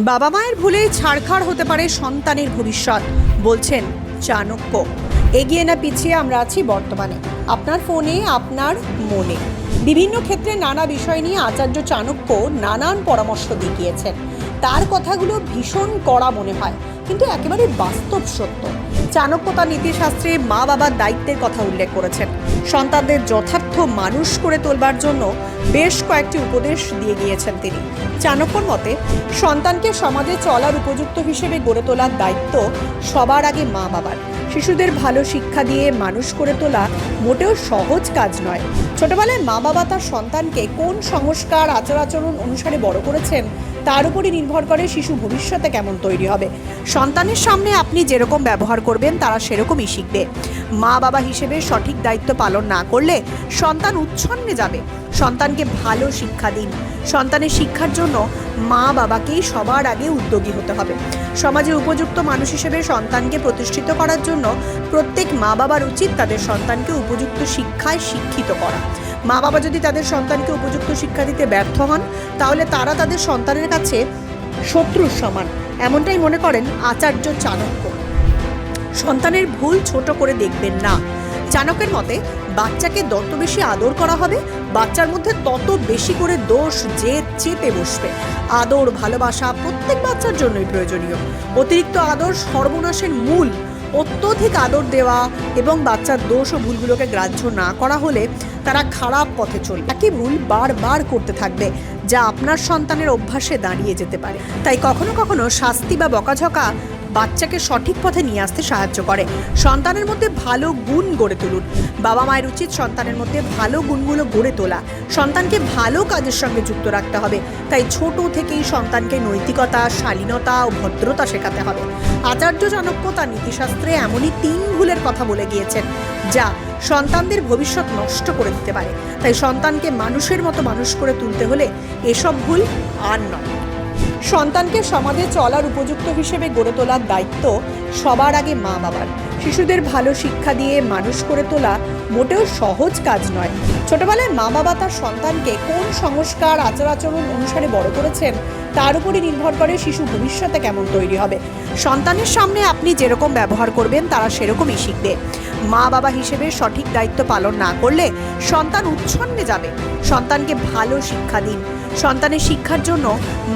বাবা মায়ের ভুলে ছাড়খাড় হতে পারে সন্তানের ভবিষ্যৎ, বলছেন চাণক্য। এগিয়ে না পিছিয়ে আমরা আছি বর্তমানে। আপনার ফোনে, আপনার মনে। বিভিন্ন ক্ষেত্রে নানা বিষয় নিয়ে আচার্য চাণক্য নানান পরামর্শ দিয়ে গিয়েছেন তার কথাগুলো ভীষণ কড়া মনে হয়। কিন্তু একেবারে বাস্তব সত্য। চাণক্য তার নীতিশাস্ত্রে মা বাবার দায়িত্বের কথা উল্লেখ করেছেন। সন্তানদের যথার্থ মানুষ করে তোলবার জন্য বেশ কয়েকটি উপদেশ দিয়ে গিয়েছেন তিনি। চাণক্যর মতে, সন্তানকে সমাজে চলার উপযুক্ত হিসেবে গড়ে তোলার দায়িত্ব সবার আগে মা বাবার। শিশুদের ভালো শিক্ষা দিয়ে মানুষ করে তোলা মোটেও সহজ কাজ নয়। ছোটবেলায় মা বাবা তার সন্তানকে কোন সংস্কার আচার আচরণ অনুসারে বড় করেছেন তার উপরই নির্ভর করে শিশু ভবিষ্যতে কেমন তৈরি হবে। সন্তানের সামনে আপনি যেরকম ব্যবহার করবেন, তারা সেরকমই শিখবে। মা বাবা হিসেবে সঠিক দায়িত্ব পালন না করলে সন্তান উচ্ছন্নে যাবে। সন্তানকে ভালো শিক্ষা দিন। সন্তানের শিক্ষার জন্য মা বাবাকেই সবার আগে উদ্যোগী হতে হবে। সমাজে উপযুক্ত মানুষ হিসেবে সন্তানকে প্রতিষ্ঠিত করার জন্য প্রত্যেক মা বাবার উচিত তাদের সন্তানকে উপযুক্ত শিক্ষায় শিক্ষিত করা। মা বাবা যদি তাদের সন্তানকে উপযুক্ত শিক্ষা দিতে ব্যর্থ হন, তাহলে তারা তাদের সন্তানের কাছে শত্রুর সমান। এমনটাই মনে করেন আচার্য চাণক্য। সন্তানের ভুল ছোট করে দেখবেন না। চাণকের মতে, বাচ্চাকে যত বেশি আদর করা হবে, বাচ্চার মধ্যে তত বেশি করে দোষ, জেদ চেপে বসবে। আদর, ভালোবাসা প্রত্যেক বাচ্চার জন্যই প্রয়োজনীয়। অতিরিক্ত আদর সর্বনাশের মূল অত্যধিক আদর দেওয়া এবং বাচ্চার দোষ ও ভুলগুলোকে গ্রাহ্য না করা হলে তারা খারাপ পথে চলবে। একই ভুল বারবার করতে থাকবে, যা আপনার সন্তানের অভ্যাসে দাঁড়িয়ে যেতে পারে। তাই কখনো কখনো শাস্তি বা বকাঝকা বাচ্চাকে সঠিক পথে নিয়ে আসতে সাহায্য করে। সন্তানের মধ্যে ভালো গুণ গড়ে তুলুন। বাবা মায়ের উচিত সন্তানের মধ্যে ভালো গুণগুলো গড়ে তোলা। সন্তানকে ভালো কাজের সঙ্গে যুক্ত রাখতে হবে। তাই ছোট থেকেই সন্তানকে নৈতিকতা, শালীনতা ও ভদ্রতা শেখাতে হবে। আচার্য তার নীতিশাস্ত্রে এমনই তিন ভুলের কথা বলে গিয়েছেন, যা সন্তানদের ভবিষ্যৎ নষ্ট করে দিতে পারে। তাই সন্তানকে মানুষের মতো মানুষ করে তুলতে হলে এসব ভুল আর নয়। সন্তানকে সমাজে চলার উপযুক্ত হিসেবে গড়ে তোলার দায়িত্ব সবার আগে মা বাবার শিশুদের ভালো শিক্ষা দিয়ে মানুষ করে তোলা মোটেও সহজ কাজ নয়। ছোটবেলায় মা বাবা তার সন্তানকে কোন সংস্কার আচার আচরণ অনুসারে বড় করেছেন, তার উপরই নির্ভর করে শিশু ভবিষ্যতে কেমন তৈরি হবে। সন্তানের সামনে আপনি যেরকম ব্যবহার করবেন, তারা সেরকমই শিখবে। মা বাবা হিসেবে সঠিক দায়িত্ব পালন না করলে সন্তান উচ্ছন্নে যাবে। সন্তানকে ভালো শিক্ষা দিন। সন্তানের শিক্ষার জন্য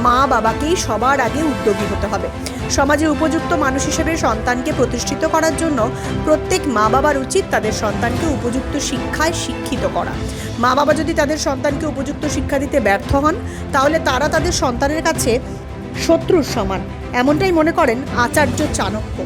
মা বাবাকেই সবার আগে উদ্যোগী হতে হবে। সমাজে উপযুক্ত মানুষ হিসেবে সন্তানকে প্রতিষ্ঠিত করার জন্য প্রত্যেক মা বাবার উচিত তাদের সন্তানকে উপযুক্ত শিক্ষায় শিক্ষিত করা। মা বাবা যদি তাদের সন্তানকে উপযুক্ত শিক্ষা দিতে ব্যর্থ হন, তাহলে তারা তাদের সন্তানের কাছে শত্রুর সমান। এমনটাই মনে করেন আচার্য চাণক্য।